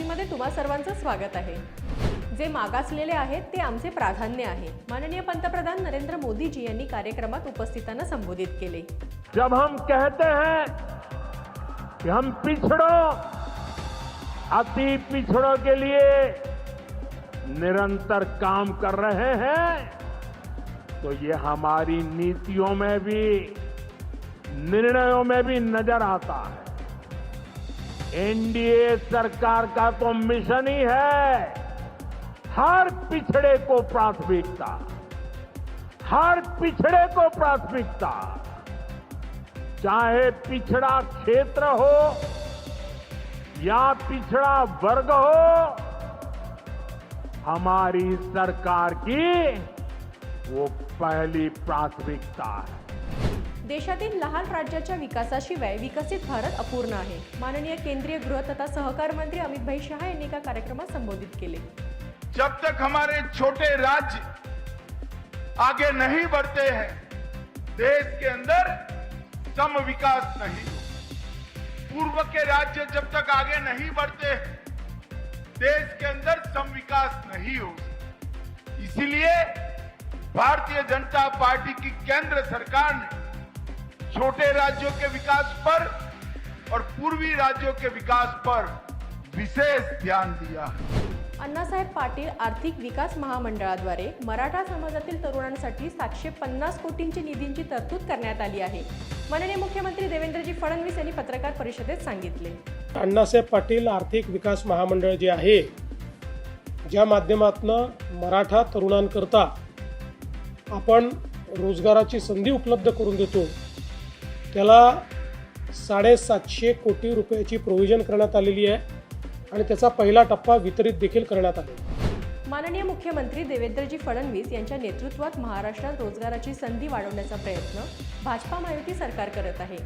बातमीमध्ये तुम्हा सर्वांचं स्वागत आहे. जे मागासलेले आहेत ते आमचे प्राधान्य आहे. माननीय पंतप्रधान नरेंद्र मोदीजी यांनी कार्यक्रमात उपस्थितांना संबोधित केले. जब हम कहते हैं कि हम पिछड़ो अति पिछड़ो के लिए निरंतर काम कर रहे हैं तो ये हमारी नीतियों में भी निर्णयों में भी नजर आता है। एनडीए सरकार का तो मिशन ही है हर पिछड़े को प्राथमिकता, हर पिछड़े को प्राथमिकता। चाहे पिछड़ा क्षेत्र हो या पिछड़ा वर्ग हो, हमारी सरकार की वो पहली प्राथमिकता है। देशातील लहान राज्याच्या विकासाशिवाय विकसित भारत अपूर्ण आहे. माननीय केंद्रीय गृह तथा सहकार मंत्री अमित भाई शहा यांनी एका कार्यक्रमात संबोधित केले. जब तक हमारे छोटे राज्य आगे नहीं बढ़ते हैं देश के अंदर सम विकास नहीं पूर्व के राज्य जब तक आगे नहीं बढ़ते हैं, देश के अंदर सम विकास नहीं हो इसीलिए भारतीय जनता पार्टी की केंद्र सरकार ने छोटे राज्यों के विकास पर और पूर्वी राज्यों के विकास पर विशेष ध्यान दिया अण्णासाहेब पाटील आर्थिक विकास महामंडळाद्वारे मराठा समाजातील तरुणांसाठी सातशे पन्नास कोटींची निधींची तरतूद करण्यात आली आहे. माननीय मुख्यमंत्री देवेंद्रजी फडणवीस यांनी पत्रकार परिषदेत सांगितले. अण्णासाहेब पाटील आर्थिक विकास महामंडळ जे आहे ज्या माध्यमातून मराठा तरुणांकरता आपण रोजगाराची संधी उपलब्ध करून देतो त्याला साडेसातशे कोटी रुपयाची प्रोव्हिजन करण्यात आलेली आहे आणि त्याचा पहिला टप्पा वितरित देखील करण्यात आला माननीय मुख्यमंत्री देवेंद्रजी फडणवीस यांच्या नेतृत्वात महाराष्ट्रात रोजगाराची संधी वाढवण्याचा प्रयत्न भाजपा महायुती सरकार करत आहे.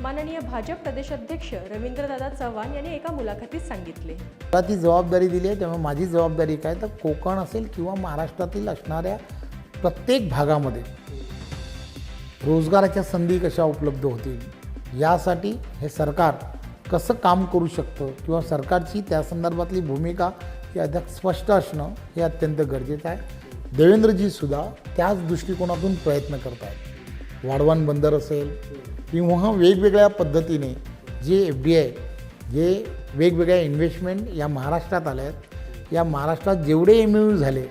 माननीय भाजप प्रदेशाध्यक्ष रवींद्रदादा चव्हाण यांनी एका मुलाखतीत सांगितले. मला ती जबाबदारी दिली आहे त्यामुळे माझी जबाबदारी काय? तर कोकण असेल किंवा महाराष्ट्रातील असणाऱ्या प्रत्येक भागामध्ये रोजगाराच्या संधी कशा उपलब्ध होतील? यासाठी हे सरकार कसं काम करू शकतं? किंवा सरकारची त्या संदर्भातली भूमिका ही अधिक स्पष्ट असणं हे अत्यंत गरजेचं आहे. देवेंद्रजीसुद्धा त्याच दृष्टिकोनातून प्रयत्न करत आहेत वाढवण बंदर असेल किंवा वेगवेगळ्या पद्धतीने जे एफ डी आय जे वेगवेगळ्या इन्व्हेस्टमेंट या महाराष्ट्रात आल्या आहेत या महाराष्ट्रात जेवढे एम ए यू झाले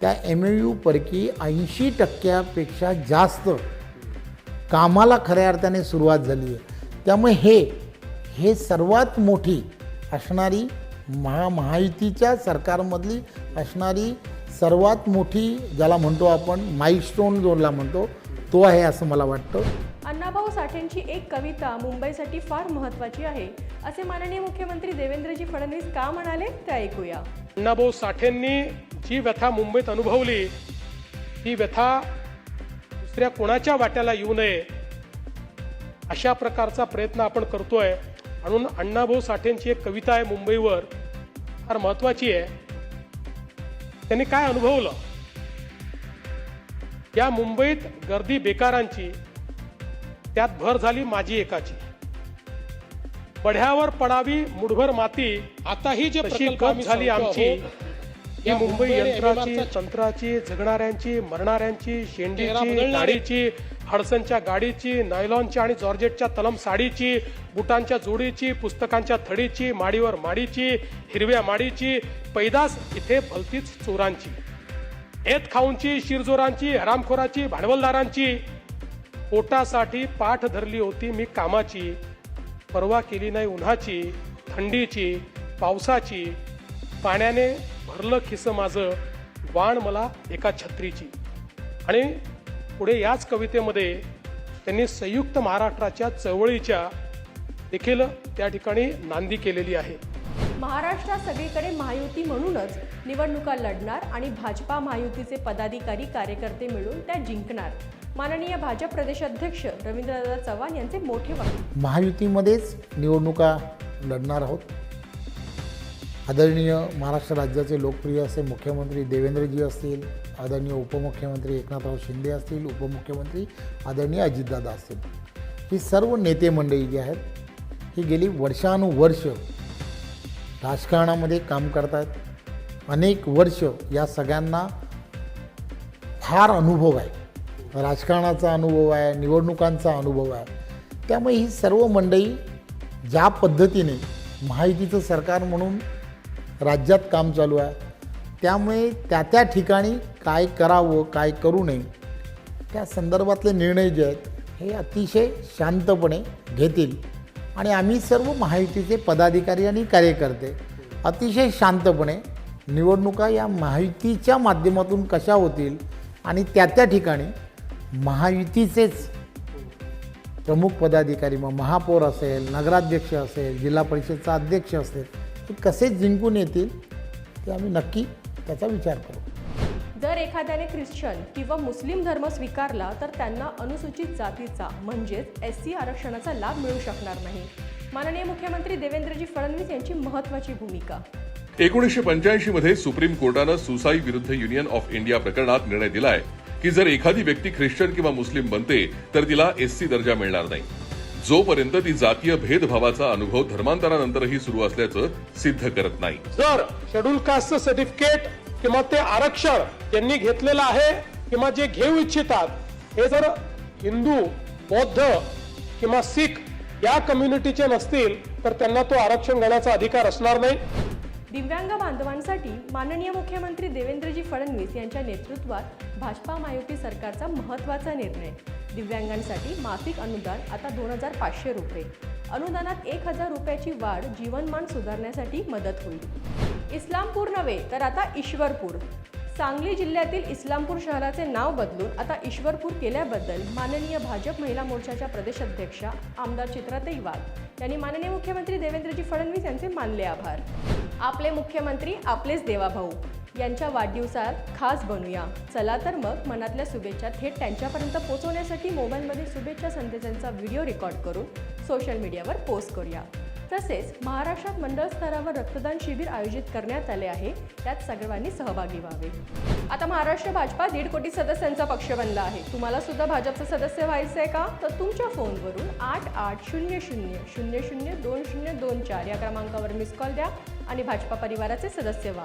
त्या एम ए यूपैकी ऐंशी टक्क्यापेक्षा जास्त कामाला खऱ्या अर्थाने सुरुवात झाली आहे. त्यामुळे हे हे सर्वात मोठी असणारी महा महायुतीच्या सरकारमधली असणारी सर्वात मोठी ज्याला म्हणतो आपण माईलस्टोन जोडला म्हणतो तो आहे असं मला वाटतं. अण्णाभाऊ साठेंची एक कविता मुंबईसाठी फार महत्त्वाची आहे. असे माननीय मुख्यमंत्री देवेंद्रजी फडणवीस का म्हणाले ते ऐकूया. अण्णाभाऊ साठेंनी जी व्यथा मुंबईत अनुभवली ती व्यथा दुसऱ्या कोणाच्या वाट्याला येऊ नये? अशा प्रकारचा प्रयत्न आपण करतोय. म्हणून अण्णाभाऊ साठेंची एक कविता आहे मुंबईवर. फार महत्वाची आहे. त्यांनी काय अनुभवलं? या मुंबईत गर्दी बेकारांची त्यात भर झाली माझी एकाची. बढ्यावर पडावी मुठभर माती आता ही जे झाली आमची. ही मुंबई यंत्राची तंत्राची जगणाऱ्यांची मरणाऱ्यांची शेंडीची गाडीची हडसनच्या गाडीची नायलॉनच्या आणि जॉर्जेटच्या तलम साडीची बुटांच्या जोडीची पुस्तकांच्या थडीची माडीवर माडीची हिरव्या माडीची पैदास इथे भलतीच चोरांची. हेत खाऊंची शिरजोरांची हरामखोराची भांडवलदारांची. पोटासाठी पाठ धरली होती मी कामाची परवा केली नाही उन्हाची थंडीची पावसाची. पाण्याने भरलं खिसं माझं वाण मला एका छत्रीची. आणि पुढे याच कवितेमध्ये त्यांनी संयुक्त महाराष्ट्राच्या चळवळीच्या देखील त्या ठिकाणी नांदी केलेली आहे. महाराष्ट्रात सगळीकडे महायुती म्हणूनच निवडणुका लढणार आणि भाजपा महायुतीचे पदाधिकारी कार्यकर्ते मिळून त्या जिंकणार. माननीय भाजप प्रदेशाध्यक्ष रवींद्रदादा चव्हाण यांचे मोठे महायुतीमध्येच निवडणुका लढणार आहोत. आदरणीय महाराष्ट्र राज्याचे लोकप्रिय असे मुख्यमंत्री देवेंद्रजी असतील आदरणीय उपमुख्यमंत्री एकनाथराव शिंदे असतील उपमुख्यमंत्री आदरणीय अजितदादा असतील. ही सर्व नेते मंडळी जी आहेत ही गेली वर्षानुवर्ष राजकारणामध्ये काम करतायत. अनेक वर्ष या सगळ्यांना फार अनुभव आहे. राजकारणाचा अनुभव आहे निवडणुकांचा अनुभव आहे. त्यामुळे ही सर्व मंडळी ज्या पद्धतीने माहितीचं सरकार म्हणून राज्यात काम चालू आहे. त्यामुळे त्या त्या ठिकाणी काय करावं काय करू नये त्या संदर्भातले निर्णय जे आहेत हे अतिशय शांतपणे घेतील. आणि आम्ही सर्व महायुतीचे पदाधिकारी आणि कार्यकर्ते अतिशय शांतपणे निवडणुका या महायुतीच्या माध्यमातून कशा होतील आणि त्या त्या ठिकाणी महायुतीचेच प्रमुख पदाधिकारी मग महापौर असेल नगराध्यक्ष असेल जिल्हा परिषदचा अध्यक्ष असेल हे कसे जिंकून येतील ते आम्ही नक्की त्याचा विचार करू. जर एखाद्याने ख्रिश्चन किंवा मुस्लिम धर्म स्वीकारला तर त्यांना अनुसूचित जातीचा म्हणजेच एस सी आरक्षणाचा लाभ मिळू शकणार नाही. माननीय मुख्यमंत्री देवेंद्रजी फडणवीस यांची महत्त्वाची भूमिका. एकोणीसशे पंच्याऐंशी मध्ये सुप्रीम कोर्टानं सुसाई विरुद्ध युनियन ऑफ इंडिया प्रकरणात निर्णय दिलाय की जर एखादी व्यक्ती ख्रिश्चन किंवा मुस्लिम बनते तर तिला एससी दर्जा मिळणार नाही. जोपर्यंत ती जातीय भेदभावाचा अनुभव धर्मांतरानंतरही सुरू असल्याचं सिद्ध करत नाही. जर शेड्यूल कास्टचं सर्टिफिकेट किंवा ते आरक्षण त्यांनी घेतलेलं आहे किंवा जे घेऊ इच्छितात हे जर हिंदू बौद्ध किंवा सिख या कम्युनिटीचे नसतील तर त्यांना तो आरक्षण घेण्याचा अधिकार असणार नाही. दिव्यांग बांधवांसाठी माननीय मुख्यमंत्री देवेंद्रजी फडणवीस यांच्या नेतृत्वात भाजपा मायुती सरकारचा महत्त्वाचा निर्णय. दिव्यांगांसाठी मासिक अनुदान आता दोन हजार पाचशे रुपये. अनुदानात एक हजार रुपयाची वाढ जीवनमान सुधारण्यासाठी मदत होईल. इस्लामपूर नव्हे तर आता ईश्वरपूर. सांगली जिल्ह्यातील इस्लामपूर शहराचे नाव बदलून आता ईश्वरपूर केल्याबद्दल माननीय भाजप महिला मोर्चाच्या प्रदेशाध्यक्षा आमदार चित्राताई वाघ यांनी माननीय मुख्यमंत्री देवेंद्रजी फडणवीस यांचे मानले आभार. आपले मुख्यमंत्री आपलेच देवाभाऊ. यांच्या वाढदिवसात खास बनूया. चला तर मग मनातल्या शुभेच्छा थेट त्यांच्यापर्यंत पोहोचवण्यासाठी मोबाईलमध्ये शुभेच्छा संदेशांचा व्हिडिओ रेकॉर्ड करून सोशल मीडियावर पोस्ट करूया. तसेच महाराष्ट्रात मंडळ स्तरावर रक्तदान शिबिर आयोजित करण्यात आले आहे. त्यात सर्वांनी सहभागी व्हावे. आता महाराष्ट्र भाजपा दीड कोटी सदस्यांचा पक्ष बनला आहे. तुम्हाला सुद्धा भाजपचं सदस्य व्हायचं आहे का? तर तुमच्या फोनवरून आठ आठ शून्य शून्य शून्य शून्य दोन शून्य दोन चार या क्रमांकावर मिस कॉल द्या आणि भाजपा परिवाराचे सदस्य व्हा.